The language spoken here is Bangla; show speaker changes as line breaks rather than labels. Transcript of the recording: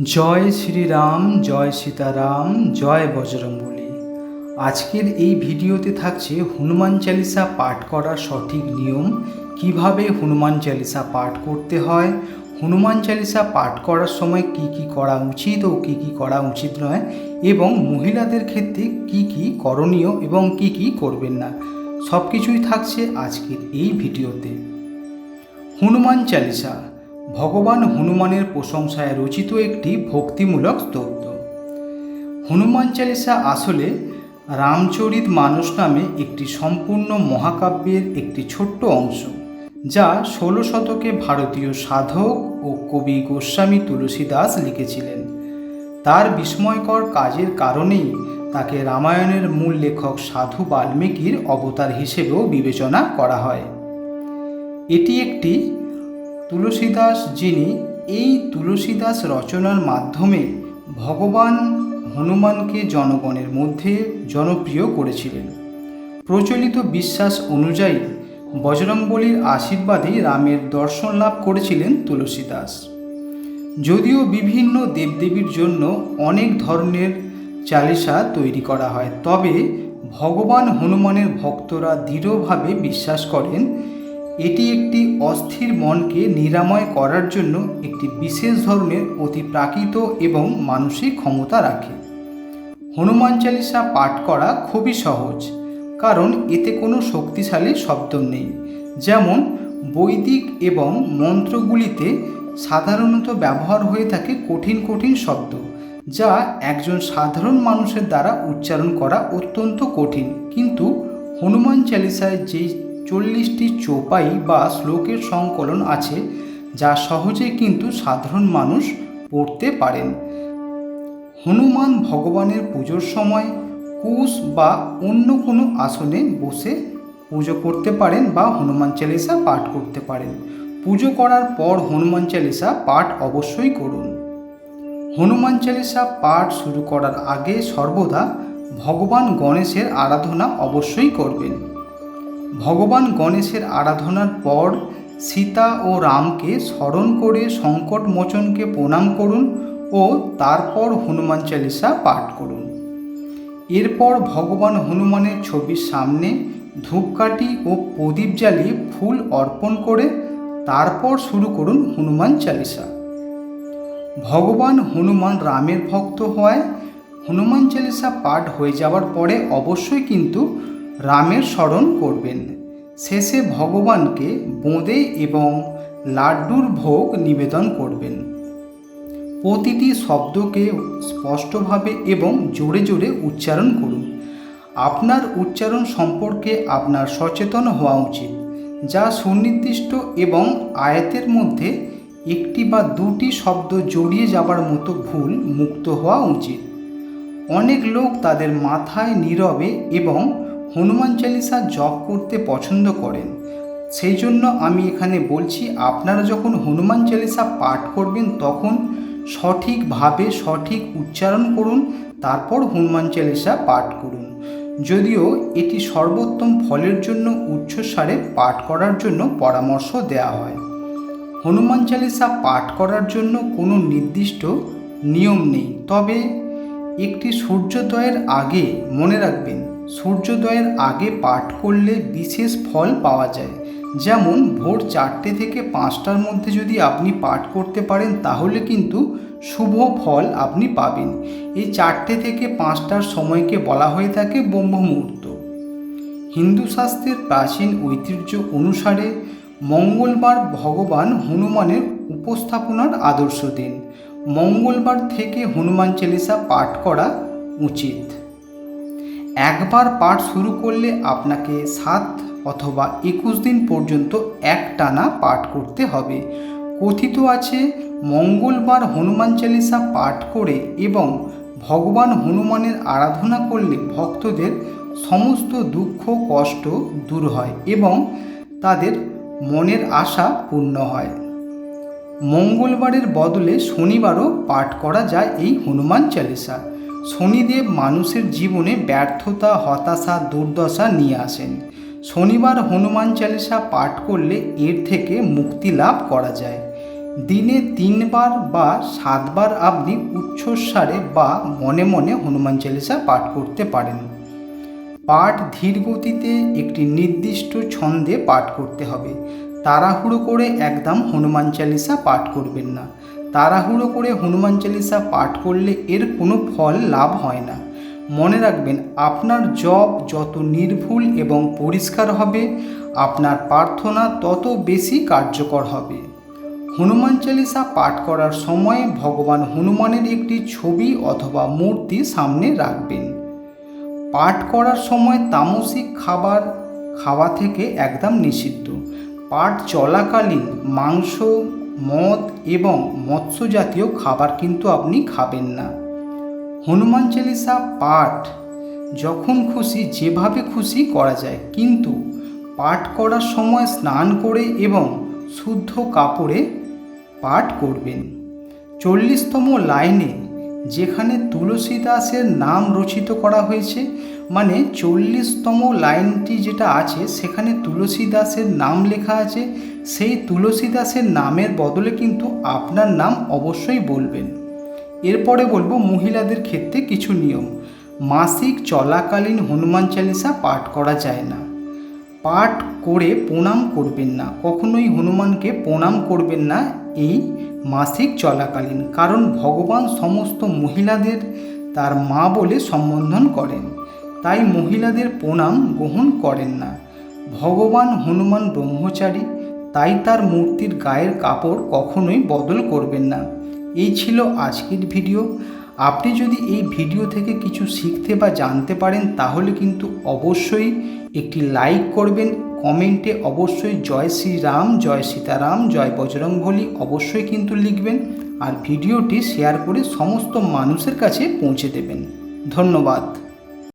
জয় শ্রীরাম, জয় সীতারাম, জয় বজরঙ্গলী। আজকের এই ভিডিওতে থাকছে হনুমান চালিসা পাঠ করার সঠিক নিয়ম, কীভাবে হনুমান চালিসা পাঠ করতে হয়, হনুমান চালিসা পাঠ করার সময় কি কি করা উচিত ও কি কি করা উচিত নয়, এবং মহিলাদের ক্ষেত্রে কি কি করণীয় এবং কি কি করবেন না সব কিছুই থাকছে আজকের এই ভিডিওতে। হনুমান চালিসা ভগবান হনুমানের প্রশংসায় রচিত একটি ভক্তিমূলক স্তোত্র। হনুমান চালিসা আসলে রামচরিত মানস নামে একটি সম্পূর্ণ মহাকাব্যের একটি ছোট্ট অংশ, যা ষোলো শতকে ভারতীয় সাধক ও কবি গোস্বামী তুলসী দাস লিখেছিলেন। তার বিস্ময়কর কাজের কারণেই তাকে রামায়ণের মূল লেখক সাধু বাল্মীকির অবতার হিসেবেও বিবেচনা করা হয়। এটি একটি তুলসীদাস যিনি এই তুলসীদাস রচনার মাধ্যমে ভগবান হনুমানকে জনগণের মধ্যে জনপ্রিয় করেছিলেন। প্রচলিত বিশ্বাস অনুযায়ী বজরংবলীর আশীর্বাদেই রামের দর্শন লাভ করেছিলেন তুলসীদাস। যদিও বিভিন্ন দেবদেবীর জন্য অনেক ধরনের চালিসা তৈরি করা হয়, তবে ভগবান হনুমানের ভক্তরা দৃঢ়ভাবে বিশ্বাস করেন এটি একটি অস্থির মনকে নিরাময় করার জন্য একটি বিশেষ ধরনের অতি প্রাকৃত এবং মানসিক ক্ষমতা রাখে। হনুমান চালিসা পাঠ করা খুবই সহজ, কারণ এতে কোনো শক্তিশালী শব্দ নেই। যেমন, বৈদিক এবং মন্ত্রগুলিতে সাধারণত ব্যবহার হয়ে থাকে কঠিন কঠিন শব্দ, যা একজন সাধারণ মানুষের দ্বারা উচ্চারণ করা অত্যন্ত কঠিন। কিন্তু হনুমান চালিসায় যেই চল্লিশটি চোপাই বা শ্লোকের সংকলন আছে, যা সহজে কিন্তু সাধারণ মানুষ পড়তে পারেন। হনুমান ভগবানের পুজোর সময় কুশ বা অন্য কোনো আসনে বসে পুজো করতে পারেন বা হনুমান চালিসা পাঠ করতে পারেন। পুজো করার পর হনুমান চালিসা পাঠ অবশ্যই করুন। হনুমান চালিসা পাঠ শুরু করার আগে সর্বদা ভগবান গণেশের আরাধনা অবশ্যই করবেন। ভগবান গণেশের আরাধনার পর সীতা ও রামকে স্মরণ করে সংকট মোচনকে প্রণাম করুন ও তারপর হনুমান চালিসা পাঠ করুন। এরপর ভগবান হনুমানের ছবির সামনে ধূপকাঠি ও প্রদীপ জ্বালিয়ে ফুল অর্পণ করে তারপর শুরু করুন হনুমান চালিসা। ভগবান হনুমান রামের ভক্ত হওয়ায় হনুমান চালিসা পাঠ হয়ে যাওয়ার পরে অবশ্যই কিন্তু রামের স্মরণ করবেন। শেষে ভগবানকে বোঁদে এবং লাড্ডুর ভোগ নিবেদন করবেন। প্রতিটি শব্দকে স্পষ্টভাবে এবং জোরে জোরে উচ্চারণ করুন। আপনার উচ্চারণ সম্পর্কে আপনার সচেতন হওয়া উচিত, যা সুনির্দিষ্ট এবং আয়াতের মধ্যে একটি বা দুটি শব্দ জড়িয়ে যাবার মতো ভুল মুক্ত হওয়া উচিত। অনেক লোক তাদের মাথায় নীরবে এবং হনুমান চালিসা জপ করতে পছন্দ করেন। সেই জন্য আমি এখানে বলছি, আপনারা যখন হনুমান চালিসা পাঠ করবেন, তখন সঠিকভাবে সঠিক উচ্চারণ করুন, তারপর হনুমান চালিসা পাঠ করুন। যদিও এটি সর্বোত্তম ফলের জন্য উচ্চস্বারে পাঠ করার জন্য পরামর্শ দেওয়া হয়। হনুমান চালিসা পাঠ করার জন্য কোনো নির্দিষ্ট নিয়ম নেই। তবে একটি সূর্যোদয়ের আগে মনে রাখবেন সূর্যোদয়ের আগে পাঠ করলে বিশেষ ফল পাওয়া যায়। যেমন ভোর চারটে থেকে পাঁচটার মধ্যে যদি আপনি পাঠ করতে পারেন, তাহলে কিন্তু শুভ ফল আপনি পাবেন। এই চারটে থেকে পাঁচটার সময়কে বলা হয়ে থাকে ব্রহ্ম মুহূর্ত হিন্দু শাস্ত্রের প্রাচীন ঐতিহ্য অনুসারে মঙ্গলবার ভগবান হনুমানের উপস্থাপনার আদর্শ দিন। মঙ্গলবার থেকে হনুমান চালিসা পাঠ করা উচিত। একবার পাঠ শুরু করলে আপনাকে সাত অথবা একুশ দিন পর্যন্ত একটানা পাঠ করতে হবে। কথিত আছে, মঙ্গলবার হনুমান চালিসা পাঠ করে এবং ভগবান হনুমানের আরাধনা করলে ভক্তদের সমস্ত দুঃখ, কষ্ট দূর হয় এবং তাদের মনের আশা পূর্ণ হয়। মঙ্গলবারের বদলে শনিবারও পাঠ করা যায় এই হনুমান চালিসা। শনিদেব মানুষের জীবনে ব্যর্থতা, হতাশা, দুর্দশা নিয়ে আসেন। শনিবার হনুমান চালিসা পাঠ করলে এর থেকে মুক্তি লাভ করা যায়। দিনে তিনবার বা সাতবার আপনি উচ্চস্বরে বা মনে মনে হনুমান চালিসা পাঠ করতে পারেন। পাঠ ধীর গতিতে একটি নির্দিষ্ট ছন্দে পাঠ করতে হবে। তাড়াহুড়ো করে একদম হনুমান চালিসা পাঠ করবেন না। তাড়াহুড়ো করে হনুমান চালিসা পাঠ করলে এর কোনো ফল লাভ হয় না। মনে রাখবেন, আপনার জপ যত নির্ভুল এবং পরিষ্কার হবে, আপনার প্রার্থনা তত বেশি কার্যকর হবে। হনুমান চালিসা পাঠ করার সময় ভগবান হনুমানের একটি ছবি অথবা মূর্তি সামনে রাখবেন। পাঠ করার সময় তামসিক খাবার খাওয়া থেকে একদম নিষিদ্ধ। পাঠ চলাকালীন মাংস মদ এবং মৎস্য জাতীয় খাবার কিন্তু আপনি খাবেন না। হনুমান চালিসা পাঠ, যখন খুশি যেভাবে খুশি করা যায়, কিন্তু পাঠ করার সময় স্নান করে এবং শুদ্ধ কাপড়ে পাঠ করবেন। চল্লিশতম লাইনে যেখানে তুলসী দাসের নাম রচিত করা হয়েছে মানে চল্লিশতম লাইনটি যেটা আছে, সেখানে তুলসী দাসের নাম লেখা আছে। সেই তুলসী দাসের নামের বদলে কিন্তু আপনার নাম অবশ্যই বলবেন। এরপরে বলব মহিলাদের ক্ষেত্রে কিছু নিয়ম। মাসিক চলাকালীন হনুমান চালিসা পাঠ করা যায় না। পাঠ করে প্রণাম করবেন না, কখনোই হনুমানকে প্রণাম করবেন না এই মাসিক চলাকালীন, কারণ ভগবান সমস্ত মহিলাদের তার মা বলে সম্বোধন করেন, তাই মহিলাদের প্রণাম গ্রহণ করেন না। ভগবান হনুমান ব্রহ্মচারী, তাই তার মূর্তির গায়ের কাপড় কখনোই বদল করবেন না। এই ছিল আজকের ভিডিও। আপনি যদি এই ভিডিও থেকে কিছু শিখতে বা জানতে পারেন, তাহলে কিন্তু অবশ্যই একটি লাইক করবেন, কমেন্টে অবশ্যই জয় শ্রীরাম, জয় সীতারাম, জয় বজরংবলী অবশ্যই কিন্তু লিখবেন আর ভিডিওটি শেয়ার করে সমস্ত মানুষের কাছে পৌঁছে দেবেন। ধন্যবাদ।